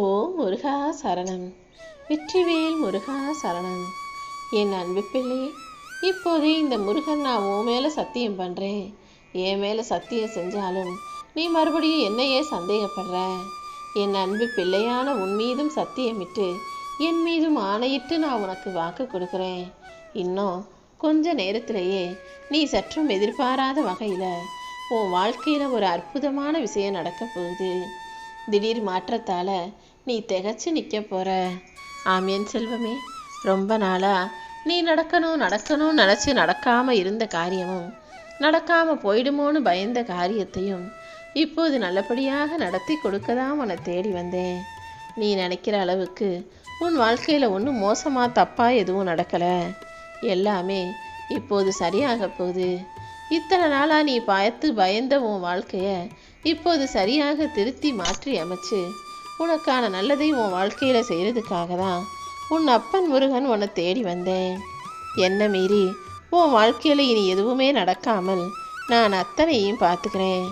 ஓ முருகா சரணம். வெற்றிவேல் முருகா சரணம். என் அன்பு பிள்ளை இப்போதே இந்த முருகன் நான் உன் மேலே சத்தியம் பண்ணுறேன் என் மேலே சத்தியம் செஞ்சாலும் நீ மறுபடியும் என்னையே சந்தேகப்படுற. என் அன்பு பிள்ளையான உன் மீதும் சத்தியமிட்டு என் மீதும் ஆணையிட்டு நான் உனக்கு வாக்கு கொடுக்குறேன். இன்னும் கொஞ்ச நேரத்திலேயே நீ சற்றும் எதிர்பாராத வகையில் உன் வாழ்க்கையில் ஒரு அற்புதமான விஷயம் நடக்க போகுது. திடீர் மாற்றத்தால் நீ திகச்சு நிற்க போகிற ஆமேன் செல்வமே ரொம்ப நாளாக நீ நடக்கணும் நடக்கணும்னு நினச்சி நடக்காமல் இருந்த காரியமும் நடக்காமல் போயிடுமோன்னு பயந்த காரியத்தையும் இப்போது நல்லபடியாக நடத்தி கொடுக்க தான் உன்னை தேடி வந்தேன். நீ நினைக்கிற அளவுக்கு உன் வாழ்க்கையில் ஒன்றும் மோசமாக தப்பாக எதுவும் நடக்கலை. எல்லாமே இப்போது சரியாக போகுது. இத்தனை நாளாக நீ பயத்து பயந்த உன் வாழ்க்கையை இப்போது சரியாக திருத்தி மாற்றி அமைச்சு உனக்கான நல்லதை உன் வாழ்க்கையில் செய்கிறதுக்காக தான் உன் அப்பன் முருகன் உன்னை தேடி வந்தேன். என்ன மீறி உன் வாழ்க்கையில் இனி எதுவுமே நடக்காமல் நான் அத்தனையும் பார்த்துக்கிறேன்.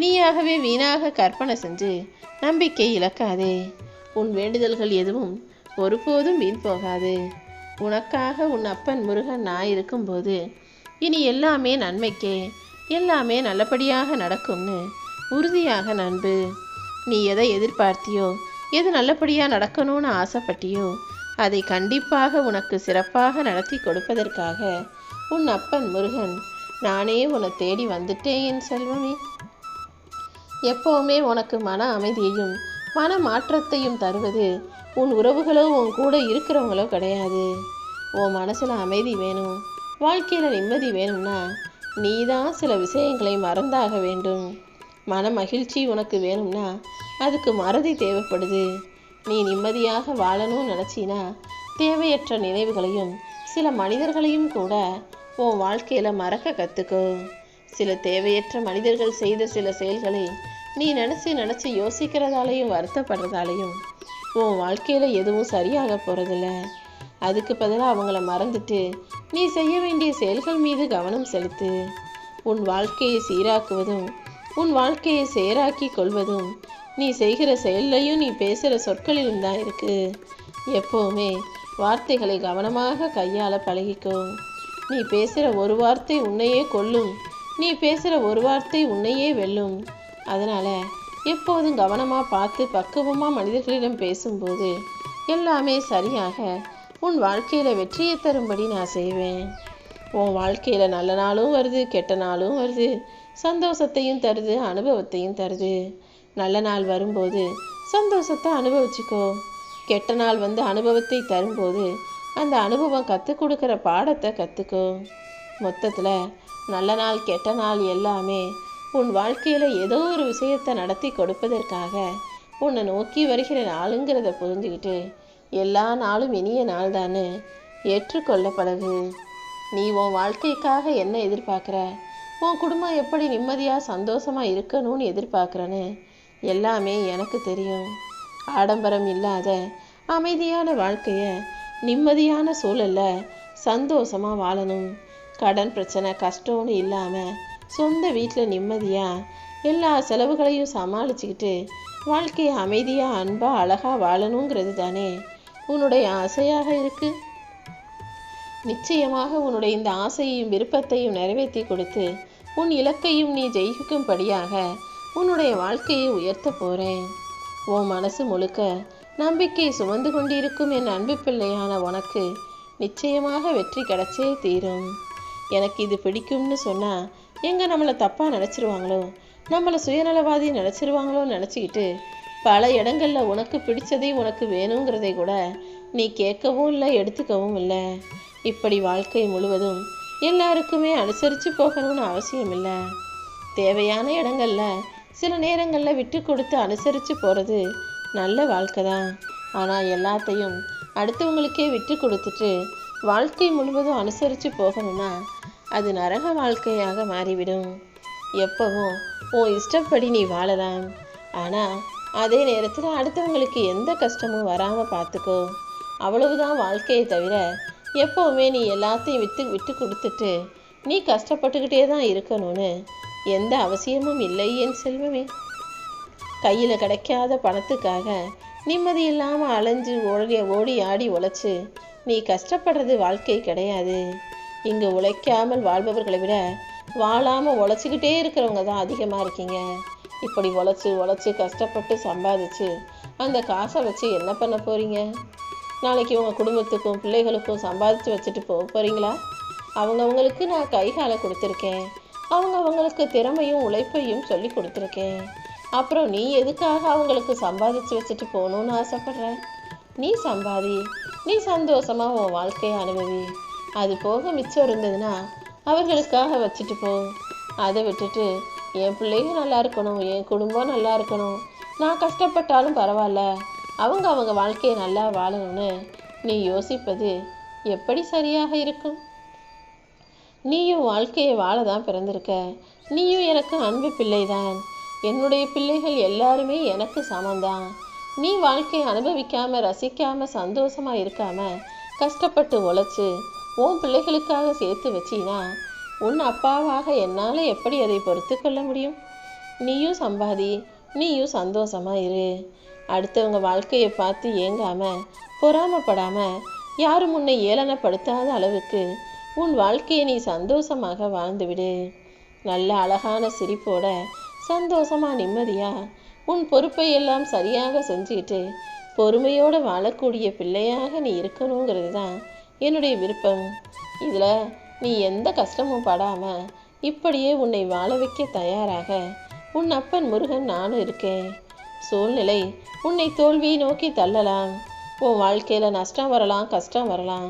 நீயாகவே வீணாக கற்பனை செஞ்சு நம்பிக்கை இழக்காதே. உன் வேண்டுதல்கள் எதுவும் ஒருபோதும் வீண் போகாது. உனக்காக உன் அப்பன் முருகன் நான் இருக்கும்போது இனி எல்லாமே நன்மைக்கே எல்லாமே நல்லபடியாக நடக்கும்னு உறுதியாக நண்பு. நீ எதை எதிர்பார்த்தியோ எது நல்லபடியாக நடக்கணும்னு ஆசைப்பட்டியோ அதை கண்டிப்பாக உனக்கு சிறப்பாக நடத்தி கொடுப்பதற்காக உன் அப்பன் முருகன் நானே உன்னை தேடி வந்துட்டேன் என் செல்வமே. எப்போவுமே உனக்கு மன அமைதியையும் மன மாற்றத்தையும் தருவது உன் உறவுகளோ உன் கூட இருக்கிறவங்களோ கிடையாது. உன் மனசில் அமைதி வேணும் வாழ்க்கையில் நிம்மதி வேணும்னா நீ தான் சில விஷயங்களை மறந்தாக வேண்டும். மன மகிழ்ச்சி உனக்கு வேணும்னா அதுக்கு மறதி தேவைப்படுது. நீ நிம்மதியாக வாழணும்னு நினச்சினா தேவையற்ற நினைவுகளையும் சில மனிதர்களையும் கூட உன் வாழ்க்கையில் மறக்க கற்றுக்கோ சில தேவையற்ற மனிதர்கள் செய்த சில செயல்களை நீ நினச்சி நினச்சி யோசிக்கிறதாலையும் வருத்தப்படுறதாலையும் உன் வாழ்க்கையில் எதுவும் சரியாக போகிறதில்ல அதுக்கு பதிலாக அவங்கள மறந்துட்டு நீ செய்ய வேண்டிய செயல்கள் மீது கவனம் செலுத்து. உன் வாழ்க்கையை சீராக்குவதும் உன் வாழ்க்கையை சேராக்கி கொள்வதும் நீ செய்கிற செயல்லையும் நீ பேசுகிற சொற்களிலும் தான் இருக்கு. எப்போவுமே வார்த்தைகளை கவனமாக கையாள பழகிக்கோ. நீ பேசுகிற ஒரு வார்த்தை உன்னையே கொல்லும். நீ பேசுகிற ஒரு வார்த்தை உன்னையே வெல்லும். அதனால் எப்போதும் கவனமாக பார்த்து பக்குவமாக மனிதர்களிடம் பேசும்போது எல்லாமே சரியாக உன் வாழ்க்கையில் வெற்றியை தரும்படி நான் செய்வேன். உன் வாழ்க்கையில் நல்ல நாளும் வருது கெட்ட நாளும் வருது. சந்தோஷத்தையும் தருது அனுபவத்தையும் தருது. நல்ல நாள் வரும்போது சந்தோஷத்தை அனுபவிச்சுக்கோ. கெட்ட நாள் வந்து அனுபவத்தை தரும்போது அந்த அனுபவம் கற்றுக் கொடுக்குற பாடத்தை கற்றுக்கோ மொத்தத்தில் நல்ல நாள் கெட்ட நாள் எல்லாமே உன் வாழ்க்கையில் ஏதோ ஒரு விஷயத்தை நடத்தி கொடுப்பதற்காக உன்னை நோக்கி வருகிற நாளுங்கிறத புரிஞ்சுக்கிட்டு எல்லா நாளும் இனிய நாள் தானே ஏற்றுக்கொள்ள பழகு நீ உன் வாழ்க்கைக்காக என்ன எதிர்பார்க்குற? உன் குடும்பம் எப்படி நிம்மதியாக சந்தோஷமாக இருக்கணும்னு எதிர்பார்க்குறேன்னு எல்லாமே எனக்கு தெரியும். ஆடம்பரம் இல்லாத அமைதியான வாழ்க்கையை நிம்மதியான சூழலில் சந்தோஷமாக வாழணும். கடன் பிரச்சனை கஷ்டம்னு இல்லாமல் சொந்த வீட்டில் நிம்மதியாக எல்லா செலவுகளையும் சமாளிச்சுக்கிட்டு வாழ்க்கையை அமைதியாக அன்பாக அழகாக வாழணுங்கிறது தானே உன்னுடைய ஆசையாக இருக்கு. நிச்சயமாக உன்னுடைய இந்த ஆசையையும் விருப்பத்தையும் நிறைவேற்றி கொடுத்து உன் இலக்கையும் நீ ஜெயிக்கும்படியாக உன்னுடைய வாழ்க்கையை உயர்த்த போகிறேன் உன் மனசு முழுக்க நம்பிக்கை சுமந்து கொண்டிருக்கும் என் அன்பு பிள்ளையான உனக்கு நிச்சயமாக வெற்றி கிடைச்சே தீரும். எனக்கு இது பிடிக்கும்னு சொன்னால் எங்கே நம்மளை தப்பாக நினச்சிருவாங்களோ? நம்மளை சுயநலவாதி நினச்சிருவாங்களோன்னு நினச்சிக்கிட்டு பல இடங்களில் உனக்கு பிடிச்சதை உனக்கு வேணுங்கிறதை கூட நீ கேட்கவும் இல்லை எடுத்துக்கவும் இல்லை. இப்படி வாழ்க்கை முழுவதும் எல்லாருக்குமே அனுசரித்து போகணும்னு அவசியம் இல்லை தேவையான இடங்களில் சில நேரங்களில் விட்டு கொடுத்து அனுசரித்து போகிறது நல்ல வாழ்க்கை தான் ஆனால் எல்லாத்தையும் அடுத்தவங்களுக்கே விட்டு கொடுத்துட்டு வாழ்க்கை முழுவதும் அனுசரித்து போகணும்னா அது நரக வாழ்க்கையாக மாறிவிடும். எப்பவும் உன் இஷ்டப்படி நீ வாழலாம். ஆனால் அதே நேரத்தில் அடுத்தவங்களுக்கு எந்த கஷ்டமும் வராமல் பார்த்துக்கோ அவ்வளவுதான் வாழ்க்கையை தவிர எப்போவுமே நீ எல்லாத்தையும் விட்டு விட்டு கொடுத்துட்டு நீ கஷ்டப்பட்டுக்கிட்டே தான் இருக்கணும்னு எந்த அவசியமும் இல்லை என் செல்வமே. கையில் கிடைக்காத பணத்துக்காக நிம்மதி இல்லாமல் அலைஞ்சு ஓடி ஓடி ஆடி உழைச்சி நீ கஷ்டப்படுறது வாழ்க்கை கிடையாது. இங்கே உழைக்காமல் வாழ்பவர்களை விட வாழாமல் உழைச்சிக்கிட்டே இருக்கிறவங்க தான் அதிகமாக இருக்கீங்க. இப்படி உழைச்சி உழைச்சி கஷ்டப்பட்டு சம்பாதிச்சு அந்த காசை வச்சு என்ன பண்ண போகிறீங்க நாளைக்கு உங்கள் குடும்பத்துக்கும் பிள்ளைகளுக்கும் சம்பாதிச்சு வச்சுட்டு போக போகிறீங்களா அவங்கவங்களுக்கு நான் கை காலை கொடுத்துருக்கேன். அவங்க அவங்களுக்கு திறமையும் உழைப்பையும் சொல்லி கொடுத்துருக்கேன். அப்புறம் நீ எதுக்காக அவங்களுக்கு சம்பாதிச்சு வச்சுட்டு போகணும்னு ஆசைப்படுற? நீ சம்பாதி. நீ சந்தோஷமாக உன் வாழ்க்கையை அனுபவி. அது போக மிச்சம் இருந்ததுன்னா அவர்களுக்காக வச்சுட்டு போ. அதை விட்டுட்டு என் பிள்ளைங்க நல்லா இருக்கணும் என் குடும்பம் நல்லா இருக்கணும். நான் கஷ்டப்பட்டாலும் பரவாயில்ல. அவங்க அவங்க வாழ்க்கையை நல்லா வாழணும்னு நீ யோசிப்பது எப்படி சரியாக இருக்கும்? நீயும் வாழ்க்கையை வாழ தான் பிறந்திருக்க. நீயும் எனக்கு அன்பு பிள்ளைதான். என்னுடைய பிள்ளைகள் எல்லாருமே எனக்கு சமந்தான் நீ வாழ்க்கையை அனுபவிக்காம ரசிக்காம சந்தோஷமா இருக்காம கஷ்டப்பட்டு உழைச்சி உன் பிள்ளைகளுக்காக சேர்த்து வச்சினா உன் அப்பாவாக என்னால் எப்படி அதை பொறுத்து கொள்ள முடியும்? நீயும் சம்பாதி நீயும் சந்தோஷமா இரு. அடுத்தவங்க வாழ்க்கையை பார்த்து ஏங்காம பொறாமப்படாம யாரும் உன்னை ஏளனப்படுத்தாத அளவுக்கு உன் வாழ்க்கையை நீ சந்தோஷமாக வாழ்ந்துவிடு நல்ல அழகான சிரிப்போட சந்தோஷமா நிம்மதியா உன் பொறுப்பை எல்லாம் சரியாக செஞ்சுக்கிட்டு பொறுமையோடு வாழக்கூடிய பிள்ளையாக நீ இருக்கணுங்கிறது தான் என்னுடைய விருப்பம். இதில் நீ எந்த கஷ்டமும் படாமல் இப்படியே உன்னை வாழ வைக்க தயாராக உன் அப்பன் முருகன் நானும் இருக்கேன். சூழ்நிலை. உன்னை தோல்வியை நோக்கி தள்ளலாம். உன் வாழ்க்கையில் நஷ்டம் வரலாம் கஷ்டம் வரலாம்.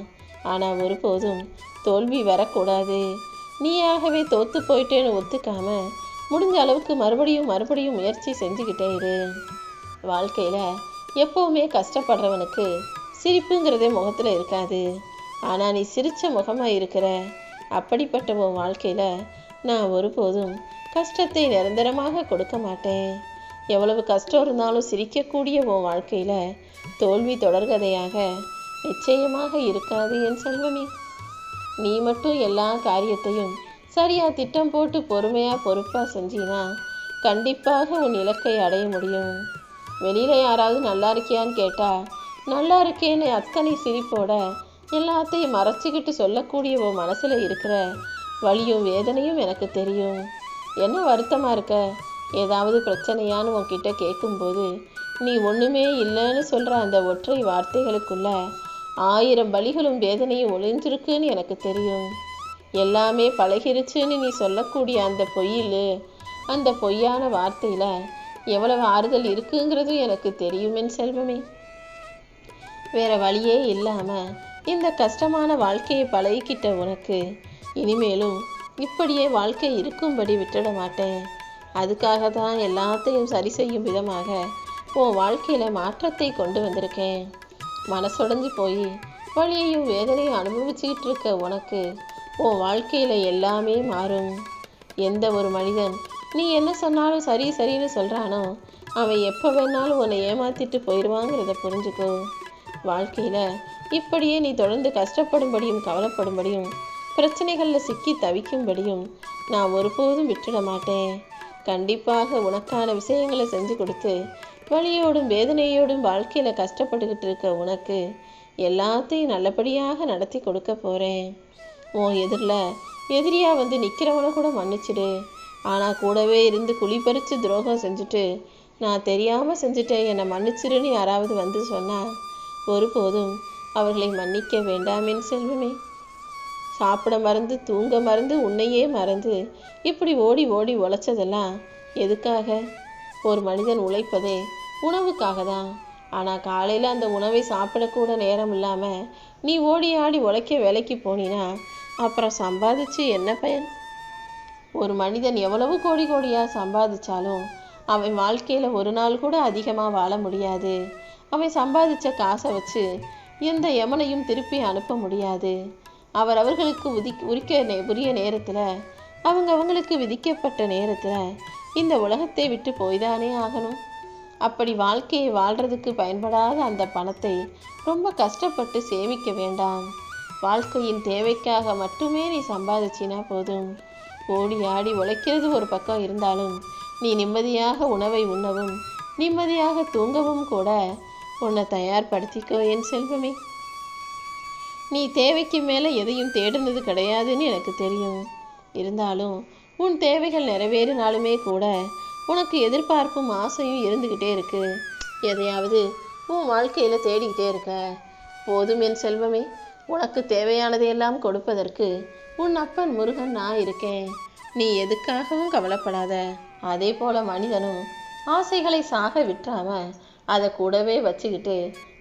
ஆனால் ஒருபோதும் தோல்வி வரக்கூடாது. நீயாகவே தோத்து போயிட்டேன்னு ஒத்துக்காம முடிஞ்ச அளவுக்கு மறுபடியும் மறுபடியும் முயற்சி செஞ்சுக்கிட்டே இரு. வாழ்க்கையில் எப்போவுமே கஷ்டப்படுறவனுக்கு சிரிப்புங்கிறதே முகத்தில் இருக்காது. ஆனால் நீ சிரித்த முகமாக இருக்கிற அப்படிப்பட்ட உன் வாழ்க்கையில் நான் ஒருபோதும் கஷ்டத்தை நிரந்தரமாக கொடுக்க மாட்டேன். எவ்வளவு கஷ்டம் இருந்தாலும் சிரிக்கக்கூடிய உன் வாழ்க்கையில் தோல்வி தொடர்கதையாக நிச்சயமாக இருக்காது என் செல்வமே. நீ மட்டும் எல்லா காரியத்தையும் சரியாக திட்டம் போட்டு பொறுமையாக பொறுப்பாக செஞ்சினா கண்டிப்பாக உன் இலக்கை அடைய முடியும். வெளியில் யாராவது நல்லா இருக்கியான்னு கேட்டால் நல்லா இருக்கேன்னு அத்தனை சிரிப்போட எல்லாத்தையும் மறைச்சிக்கிட்டு சொல்லக்கூடிய உன் மனசில் இருக்கிற வலியும் வேதனையும் எனக்கு தெரியும். என்ன வருத்தமாக இருக்க? ஏதாவது பிரச்சனையான்னு உன்கிட்ட கேட்கும்போது நீ ஒண்ணுமே இல்லைன்னு சொல்ற அந்த ஒற்றை வார்த்தைகளுக்குள்ள ஆயிரம் வழிகளும் வேதனையும் ஒளிஞ்சிருக்குன்னு எனக்கு தெரியும். எல்லாமே பழகிருச்சுன்னு நீ சொல்லக்கூடிய அந்த பொய்யில் அந்த பொய்யான வார்த்தையில எவ்வளவு ஆறுதல் இருக்குங்கிறது எனக்கு தெரியும் செல்வமே. வேற வழியே இல்லாம இந்த கஷ்டமான வாழ்க்கையை பழகிக்கிட்ட உனக்கு இனிமேலும் இப்படியே வாழ்க்கை இருக்கும்படி விட்டுட மாட்டேன். அதுக்காக தான் எல்லாத்தையும் சரி செய்யும் விதமாக உன் வாழ்க்கையில் மாற்றத்தை கொண்டு வந்திருக்கேன். மனசொடைஞ்சு போய் வழியையும் வேதனையும் அனுபவிச்சுக்கிட்டு இருக்க உனக்கு உன் வாழ்க்கையில் எல்லாமே மாறும். எந்த ஒரு மனிதன் நீ என்ன சொன்னாலும் சரி சரின்னு சொல்கிறானோ அவன் எப்போ வேணாலும் உன்னை ஏமாத்திட்டு போயிடுவாங்கிறத புரிஞ்சுக்கோ. வாழ்க்கையில் இப்படியே நீ தொடர்ந்து கஷ்டப்படும்படியும் கவலைப்படும்படியும் பிரச்சனைகளில் சிக்கி தவிக்கும்படியும் நான் ஒருபோதும் விட்டுட மாட்டேன். கண்டிப்பாக உனக்கான விஷயங்களை செஞ்சு கொடுத்து வழியோடும் வேதனையோடும் வாழ்க்கையில் கஷ்டப்பட்டுக்கிட்டு இருக்க உனக்கு எல்லாத்தையும் நல்லபடியாக நடத்தி கொடுக்க போகிறேன் உன் எதிரில் எதிரியாக வந்து நிற்கிறவனை கூட மன்னிச்சிடு. ஆனால் கூடவே இருந்து குழி பறித்து துரோகம் செஞ்சுட்டு நான் தெரியாமல் செஞ்சுட்டேன் என்னை மன்னிச்சிருன்னு யாராவது வந்து சொன்னால் ஒருபோதும் அவர்களை மன்னிக்க வேண்டாமேன் செல்வமே. சாப்பிட மறந்து தூங்க மறந்து உன்னையே மறந்து. இப்படி ஓடி ஓடி உழைச்சதெல்லாம் எதுக்காக? ஒரு மனிதன் உழைப்பதே உணவுக்காக தான் ஆனால் காலையில் அந்த உணவை சாப்பிடக்கூட நேரம் இல்லாமல் நீ ஓடி ஆடி உழைக்க வேலைக்கு போனினா அப்புறம் சம்பாதிச்சு என்ன பயன்? ஒரு மனிதன் எவ்வளவு கோடி கோடியாக சம்பாதிச்சாலும் அவன் வாழ்க்கையில் ஒரு நாள் கூட அதிகமாக வாழ முடியாது. அவன் சம்பாதிச்ச காசை வச்சு எந்த யமனையும் திருப்பி அனுப்ப முடியாது. அவர் அவர்களுக்கு உதிக் உரிக்க நே உரிய நேரத்தில் அவங்க அவங்களுக்கு விதிக்கப்பட்ட நேரத்தில் இந்த உலகத்தை விட்டு போய்தானே ஆகணும்? அப்படி வாழ்க்கையை வாழ்றதுக்கு பயன்படாத அந்த பணத்தை ரொம்ப கஷ்டப்பட்டு சேமிக்க வேண்டாம். வாழ்க்கையின் தேவைக்காக மட்டுமே நீ சம்பாதிச்சினா போதும். ஓடி ஆடி உழைக்கிறது ஒரு பக்கம் இருந்தாலும் நீ நிம்மதியாக உணவை உண்ணவும் நிம்மதியாக தூங்கவும் கூட உன்னை தயார்படுத்திக்கோ என் செல்வமே. நீ தேவைக்கு மேலே எதையும் தேடுனது கிடையாதுன்னு எனக்கு தெரியும். இருந்தாலும் உன் தேவைகள் நிறைவேறினாலுமே கூட உனக்கு எதிர்பார்ப்பும் ஆசையும் இருந்துக்கிட்டே இருக்கு. எதையாவது உன் வாழ்க்கையில் தேடிக்கிட்டே இருக்க. போதும் என் செல்வமே உனக்கு தேவையானதையெல்லாம் கொடுப்பதற்கு உன் அப்பன் முருகன் நான் இருக்கேன். நீ எதுக்காகவும் கவலைப்படாத. அதே போல மனிதனும் ஆசைகளை சாக விட்டுறாம அதை கூடவே வச்சுக்கிட்டு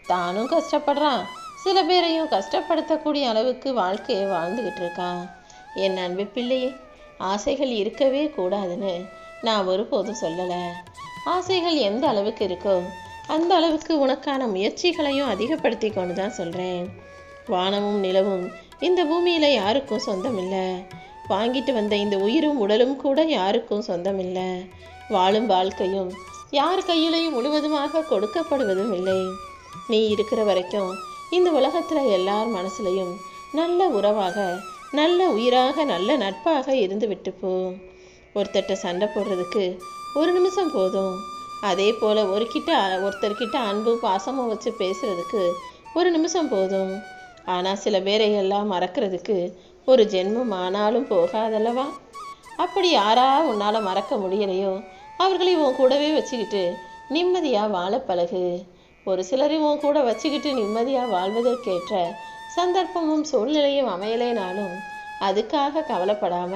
தானும் கஷ்டப்படுறான். சில பேரையும் கஷ்டப்படுத்தக்கூடிய அளவுக்கு வாழ்க்கையை வாழ்ந்துக்கிட்டு இருக்கான் என் அன்பு பிள்ளையே ஆசைகள் இருக்கவே கூடாதுன்னு நான் ஒருபோதும் சொல்லலை. ஆசைகள் எந்த அளவுக்கு இருக்கோ அந்த அளவுக்கு உனக்கான முயற்சிகளையும் அதிகப்படுத்தி கொண்டு தான் சொல்கிறேன் வானமும் நிலவும் இந்த பூமியில் யாருக்கும் சொந்தம் இல்லை வாங்கிட்டு வந்த இந்த உயிரும் உடலும் கூட யாருக்கும் சொந்தம் இல்லை வாழும் வாழ்க்கையும் யார் கையிலையும் முழுவதுமாக கொடுக்கப்படுவதும் இல்லை. நீ இருக்கிற வரைக்கும் இந்த உலகத்தில் எல்லார் மனசுலையும் நல்ல உறவாக நல்ல உயிராக நல்ல நட்பாக இருந்து விட்டு போ ஒருத்தர்கிட்ட சண்டை போடுறதுக்கு ஒரு நிமிஷம் போதும். அதே போல் ஒரு கிட்ட ஒருத்தர்கிட்ட அன்பும் பாசமும் வச்சு பேசுறதுக்கு ஒரு நிமிஷம் போதும். ஆனால் சில பேரை எல்லாம் மறக்கிறதுக்கு ஒரு ஜென்மம் ஆனாலும் போகாதல்லவா? அப்படி யாரா உன்னால் மறக்க முடியலையோ? அவர்களை உன் கூடவே வச்சுக்கிட்டு நிம்மதியாக வாழ பழகு. ஒரு சிலரை உன் கூட வச்சுக்கிட்டு நிம்மதியாக வாழ்வதற்கேற்ற சந்தர்ப்பமும் சூழ்நிலையும் அமையலைனாலும் அதுக்காக கவலைப்படாம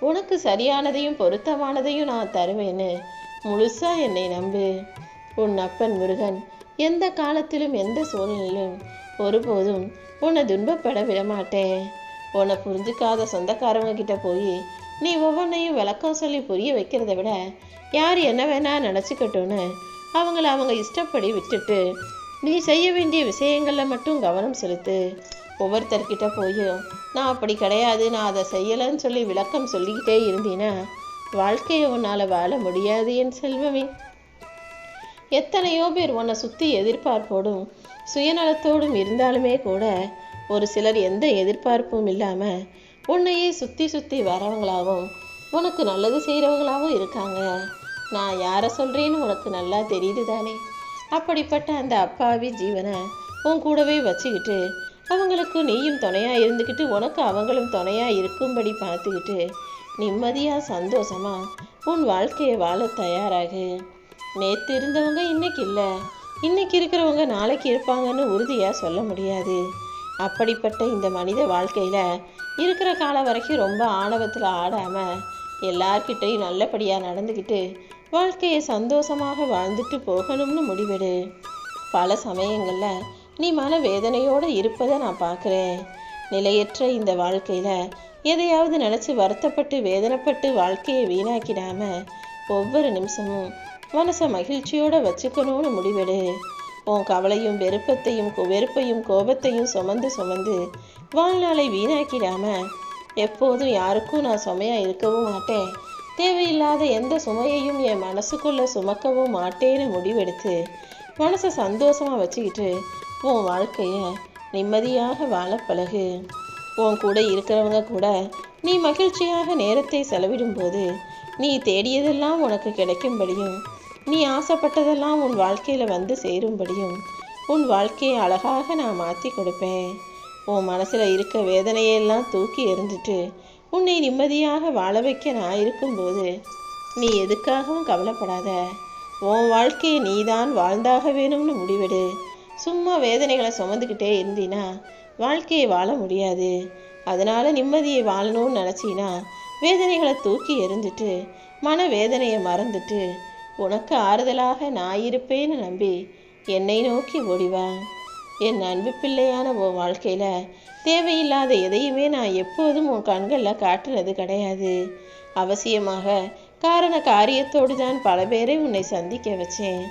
உனக்கு சரியானதையும் பொருத்தமானதையும் நான் தருவேன்னு முழுசா என்னை நம்பு. உன் அப்பன் முருகன் எந்த காலத்திலும் எந்த சூழ்நிலையிலும் ஒருபோதும் உன்னை துன்பப்பட விடமாட்டேன். உன்னை புரிஞ்சுக்காத சொந்தக்காரங்க கிட்ட போய் நீ ஒவ்வொன்றையும் விளக்கம் சொல்லி புரிய வைக்கிறத விட யார் என்ன வேணா நினச்சிக்கட்டும்னு அவங்கள அவங்க இஷ்டப்படி விட்டுட்டு நீ செய்ய வேண்டிய விஷயங்களில் மட்டும் கவனம் செலுத்து. ஒவ்வொருத்தர்கிட்ட போய் நான் அப்படி கிடையாது நான் அதை செய்யலைன்னு சொல்லி விளக்கம் சொல்லிக்கிட்டே இருந்தீன்னா வாழ்க்கையை உன்னால் வாழ முடியாது என் செல்வமே. எத்தனையோ பேர் உன்னை சுற்றி எதிர்பார்ப்போடும் சுயநலத்தோடும் இருந்தாலுமே கூட ஒரு சிலர் எந்த எதிர்பார்ப்பும் இல்லாமல் உன்னையே சுற்றி சுற்றி வரவங்களாகவும் உனக்கு நல்லது செய்கிறவங்களாகவும் இருக்காங்க. நான் யாரை சொல்கிறேன்னு உனக்கு நல்லா தெரியுது தானே அப்படிப்பட்ட அந்த அப்பாவி ஜீவனை உன் கூடவே வச்சுக்கிட்டு அவங்களுக்கு நீயும் துணையாக இருந்துக்கிட்டு உனக்கு அவங்களும் துணையாக இருக்கும்படி பார்த்துக்கிட்டு நிம்மதியாக சந்தோஷமா உன் வாழ்க்கையை வாழ தயாராகு. நேற்று இருந்தவங்க இன்னைக்கு இல்லை. இன்னைக்கு இருக்கிறவங்க நாளைக்கு இருப்பாங்கன்னு உறுதியாக சொல்ல முடியாது. அப்படிப்பட்ட இந்த மனித வாழ்க்கையில் இருக்கிற காலம் வரைக்கும் ரொம்ப ஆணவத்தில் ஆடாமல் எல்லார்கிட்டையும் நல்லபடியாக நடந்துக்கிட்டு வாழ்க்கையை சந்தோஷமாக வாழ்ந்துட்டு போகணும்னு முடிவெடு. பல சமயங்களில் நீ மன வேதனையோடு இருப்பதை நான் பார்க்குறேன். நிலையற்ற இந்த வாழ்க்கையில் எதையாவது நினச்சி வருத்தப்பட்டு வேதனைப்பட்டு வாழ்க்கையை வீணாக்கிடாம ஒவ்வொரு நிமிஷமும் மனசை மகிழ்ச்சியோடு வச்சுக்கணும்னு முடிவெடு. உன் கவலையும் வெறுப்பத்தையும் வெறுப்பையும் கோபத்தையும் சுமந்து சுமந்து வாழ்நாளை வீணாக்கிடாம எப்போதும் யாருக்கும் நான் சுமையாக இருக்கவும் மாட்டேன். தேவையில்லாத எந்த சுமையையும் என் மனசுக்குள்ளே சுமக்கவும் மாட்டேன்னு முடிவெடுத்து மனசை சந்தோஷமாக வச்சுக்கிட்டு உன் வாழ்க்கையை நிம்மதியாக வாழ பழகு. உன் கூட இருக்கிறவங்க கூட நீ மகிழ்ச்சியாக நேரத்தை செலவிடும்போது நீ தேடியதெல்லாம் உனக்கு கிடைக்கும்படியும் நீ ஆசைப்பட்டதெல்லாம் உன் வாழ்க்கையில் வந்து சேரும்படியும் உன் வாழ்க்கையை அழகாக நான் மாற்றி கொடுப்பேன். உன் மனசில் இருக்க வேதனையெல்லாம் தூக்கி எறிஞ்சிட்டு உன்னை நிம்மதியாக வாழ வைக்க நான் இருக்கும்போது நீ எதுக்காகவும் கவலைப்படாத. உன் வாழ்க்கையை நீதான் வாழ்ந்தாக வேணும்னு முடிவெடு. சும்மா வேதனைகளை சுமந்துக்கிட்டே இருந்தீனா வாழ்க்கையை வாழ முடியாது. அதனால நிம்மதியை வாழணும்னு நினச்சினா வேதனைகளை தூக்கி எறிஞ்சிட்டு மன வேதனையை மறந்துட்டு உனக்கு ஆறுதலாக நான் இருப்பேன்னு நம்பி என்னை நோக்கி ஓடிவா என் அன்பு பிள்ளையான உன் வாழ்க்கையில் தேவையில்லாத எதையுமே நான் எப்போதும் உன் கண்களில் காட்டுறது கிடையாது. அவசியமாக காரண காரியத்தோடு தான் பல பேரை உன்னை சந்திக்க வச்சேன்.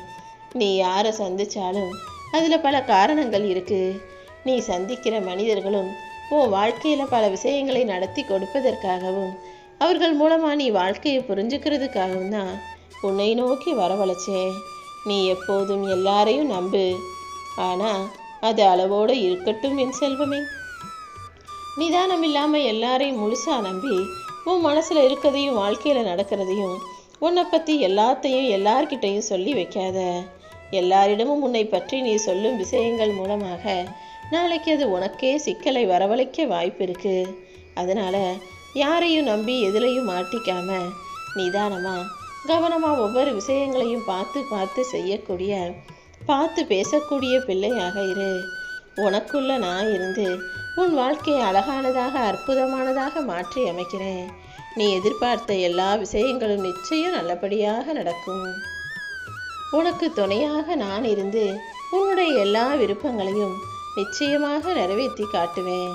நீ யாரை சந்திச்சாலும் அதில் பல காரணங்கள் இருக்குது நீ சந்திக்கிற மனிதர்களும் உன் வாழ்க்கையில் பல விஷயங்களை நடத்தி கொடுப்பதற்காகவும் அவர்கள் மூலமாக நீ வாழ்க்கையை புரிஞ்சுக்கிறதுக்காகவும் தான் உன்னை நோக்கி வரவழைச்சேன். நீ எப்போதும் எல்லாரையும் நம்பு. ஆனால் அது அளவோடு இருக்கட்டும் என் செல்வமே. நிதானம் இல்லாமல் எல்லாரையும் முழுசாக நம்பி உன் மனசில் இருக்கிறதையும் வாழ்க்கையில் நடக்கிறதையும் உன்னை பற்றி எல்லாத்தையும் எல்லார்கிட்டையும் சொல்லி வைக்காத. எல்லாரிடமும் உன்னை பற்றி நீ சொல்லும் விஷயங்கள் மூலமாக நாளைக்கு அது உனக்கே சிக்கலை வரவழைக்க வாய்ப்பு இருக்கு. அதனால யாரையும் நம்பி எதிலையும் மாட்டிக்காம நிதானமாக கவனமாக ஒவ்வொரு விஷயங்களையும் பார்த்து பார்த்து செய்யக்கூடிய பார்த்து பேசக்கூடிய பிள்ளையாக இரு. உனக்குள்ள நான் இருந்து உன் வாழ்க்கையை அழகானதாக அற்புதமானதாக மாற்றி அமைக்கிறேன். நீ எதிர்பார்த்த எல்லா விஷயங்களும் நிச்சயம் நல்லபடியாக நடக்கும். உனக்கு துணையாக நான் இருந்து உன்னுடைய எல்லா விருப்பங்களையும் நிச்சயமாக நிறைவேற்றி காட்டுவேன்.